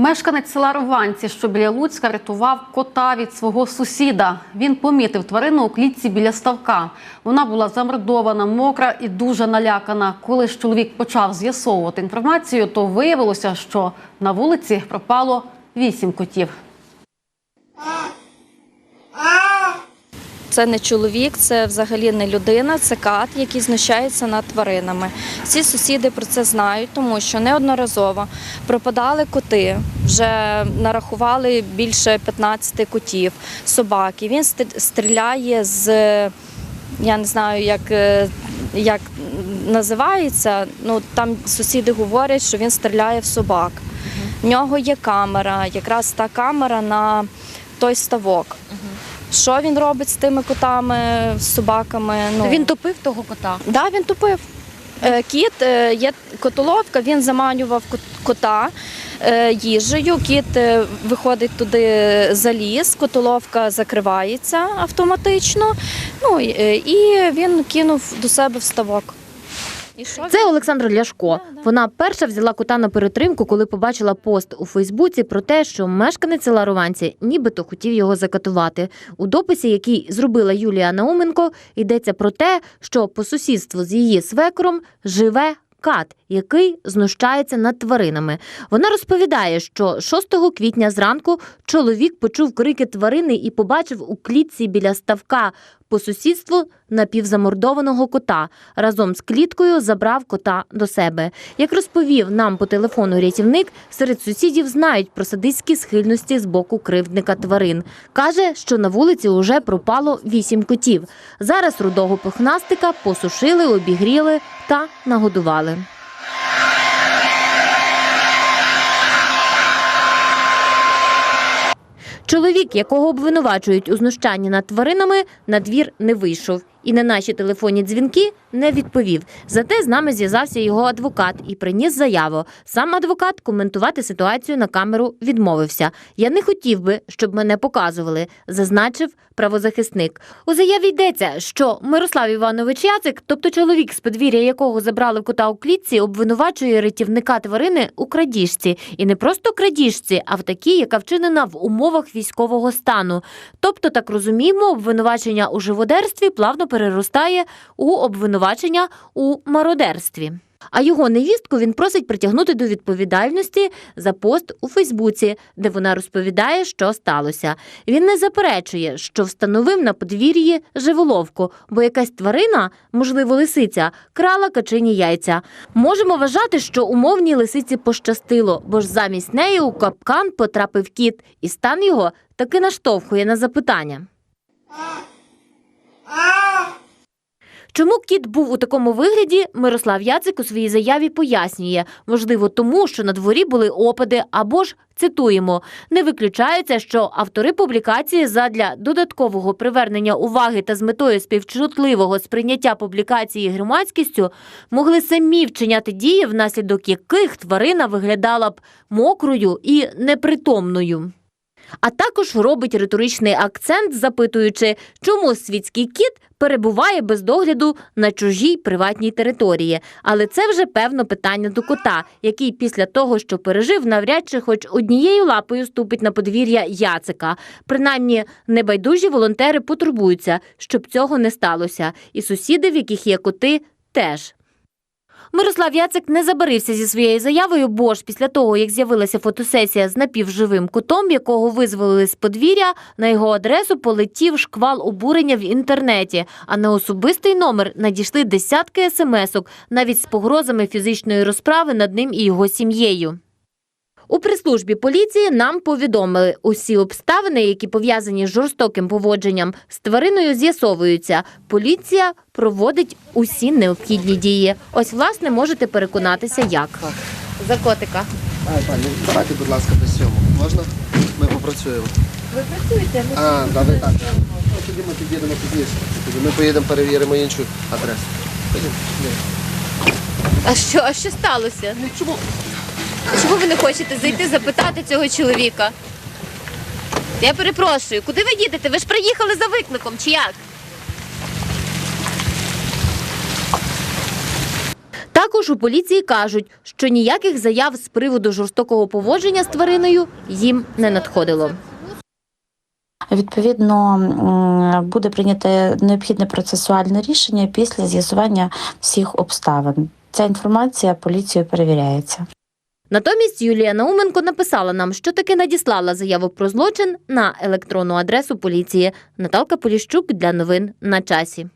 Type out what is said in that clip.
Мешканець села Рованці, що біля Луцька, рятував кота від свого сусіда. Він помітив тварину у клітці біля ставка. Вона була замордована, мокра і дуже налякана. Коли ж чоловік почав з'ясовувати інформацію, то виявилося, що на вулиці пропало вісім котів. Це не чоловік, це взагалі не людина, це кат, який знущається над тваринами. Всі сусіди про це знають, тому що неодноразово пропадали коти, вже нарахували більше 15 котів, собаки. Він стрі- стріляє з, я не знаю, як, е, як називається. Ну там сусіди говорять, що він стріляє в собак. В нього є камера, якраз та камера на той ставок. Що він робить з тими котами, з собаками? Ну Він топив того кота. да, він тупив. Е, Кіт е, є котоловка, він заманював кота е, їжею. Кіт виходить туди заліз, котоловка закривається автоматично. Ну і він кинув до себе в ставок. Це Олександра Ляшко. Вона перша взяла кота на перетримку, коли побачила пост у Фейсбуці про те, що мешканець села Рованці нібито хотів його закатувати. У дописі, який зробила Юлія Науменко, йдеться про те, що по сусідству з її свекром живе. Кат, який знущається над тваринами. Вона розповідає, що 6 квітня зранку чоловік почув крики тварини і побачив у клітці біля ставка по сусідству напівзамордованого кота. Разом з кліткою забрав кота до себе. Як розповів нам по телефону рятівник, серед сусідів знають про садистські схильності з боку кривдника тварин. Каже, що на вулиці уже пропало вісім котів. Зараз рудого пухнастика посушили, обігріли та нагодували. Чоловік, якого обвинувачують у знущанні над тваринами, на двір не вийшов і на наші телефонні дзвінки не відповів. Зате з нами зв'язався його адвокат і приніс заяву. Сам адвокат коментувати ситуацію на камеру відмовився. Я не хотів би, щоб мене показували, зазначив правозахисник. У заяві йдеться, що Мирослав Іванович Яцик, тобто чоловік, з подвір'я якого забрали кота у клітці, обвинувачує рятівника тварини у крадіжці. І не просто крадіжці, а в такій, яка вчинена в умовах військового стану. Тобто, так розуміємо, обвинувачення у живодерстві плавно переростає у обвинувачення у мародерстві. А його невістку він просить притягнути до відповідальності за пост у Фейсбуці, де вона розповідає, що сталося. Він не заперечує, що встановив на подвір'ї живоловку, бо якась тварина, можливо, лисиця, крала качині яйця. Можемо вважати, що умовній лисиці пощастило, бо ж замість неї у капкан потрапив кіт, і стан його таки наштовхує на запитання. Чому кіт був у такому вигляді, Мирослав Яцик у своїй заяві пояснює. Можливо, тому, що на дворі були опади, або ж цитуємо, не виключається, що автори публікації задля додаткового привернення уваги та з метою співчутливого сприйняття публікації громадськістю могли самі вчиняти дії, внаслідок яких тварина виглядала б мокрою і непритомною. А також робить риторичний акцент, запитуючи, чому світський кіт перебуває без догляду на чужій приватній території. Але це вже певно питання до кота, який після того, що пережив, навряд чи хоч однією лапою ступить на подвір'я Яцика. Принаймні, небайдужі волонтери потурбуються, щоб цього не сталося. І сусіди, в яких є коти, теж. Мирослав Яцик не забарився зі своєю заявою, бо ж після того, як з'явилася фотосесія з напівживим котом, якого визволили з подвір'я, на його адресу полетів шквал обурення в інтернеті. А на особистий номер надійшли десятки смс-ок, навіть з погрозами фізичної розправи над ним і його сім'єю. У прес-службі поліції нам повідомили, усі обставини, які пов'язані з жорстоким поводженням з твариною, з'ясовуються. Поліція проводить усі необхідні дії. Ось, власне, можете переконатися, як. За котика. Пані, давайте, будь ласка, до сьому. Можна? Ми попрацюємо. Ви працюєте? А, да, ви так. Ну, тоді ми під'їдемо пізніше. Тоді ми поїдемо, перевіримо іншу адресу. Ходімо. А що, а що сталося? Ну чому? Ви не хочете зайти запитати цього чоловіка? Я перепрошую, куди ви їдете? Ви ж приїхали за викликом, чи як? Також у поліції кажуть, що ніяких заяв з приводу жорстокого поводження з твариною їм не надходило. Відповідно, буде прийняте необхідне процесуальне рішення після з'ясування всіх обставин. Ця інформація поліцією перевіряється. Натомість Юлія Науменко написала нам, що таки надіслала заяву про злочин на електронну адресу поліції. Наталка Поліщук для новин на часі.